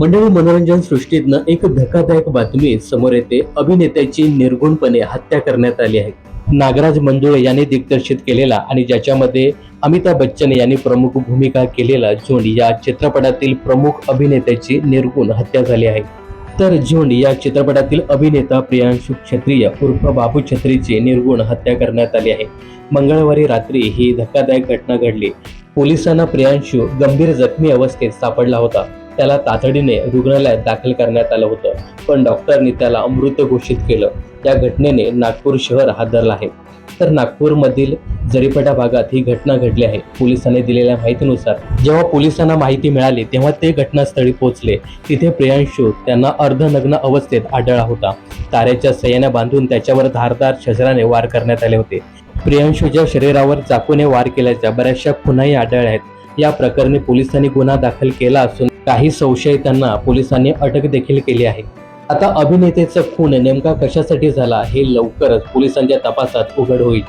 मंडळी मनोरंजन सृष्टीतनं एक धक्कादायक बातमी समोर येते. अभिनेत्याची निर्गुणपणे हत्या करण्यात आली आहे. नागराज मंजुळे यांनी दिग्दर्शित केलेला आणि ज्याच्यामध्ये अमिताभ बच्चन यांनी प्रमुख भूमिका केलेला झोंड या चित्रपटातील प्रमुख अभिनेत्याची निर्गुण हत्या झाली आहे. तर झुंड या चित्रपटातील अभिनेता प्रियांशु क्षत्रिय उर्फ बाबू छत्रीची निर्गुण हत्या करण्यात आली आहे. मंगळवारी रात्री ही धक्कादायक घटना घडली. पोलिसांना प्रियांशू गंभीर जखमी अवस्थेत सापडला होता. त्याला तातडीने रुग्णालयात दाखल करण्यात आलं होतं. पण डॉक्टरनी त्याला मृत घोषित केलं. या घटनेने नागपूर शहर हादरलं आहे. तर नागपूरमधील जरीपटा भागात ही घटना घडली आहे. पोलिसांनी दिलेल्या माहितीनुसार जेव्हा पोलिसांना माहिती मिळाली तेव्हा ते घटनास्थळी पोहोचले. तिथे प्रियांशू त्यांना अर्धनग्न अवस्थेत आढळला होता. तारेच्या सय्याने बांधून त्याच्यावर धारदार शजराने वार करण्यात आले होते. प्रियांशूच्या शरीरावर चाकूने वार केल्याच्या बऱ्याचशा खुणाही आढळल्या आहेत. या प्रकरणी पोलिसांनी गुन्हा दाखल केला असून काही संशयितांना पोलिसांनी अटक देखील केली आहे. आता अभिनेतेचा खून नेमका कशासाठी झाला हे लवकरच पोलिसांच्या तपासात उघड होईल.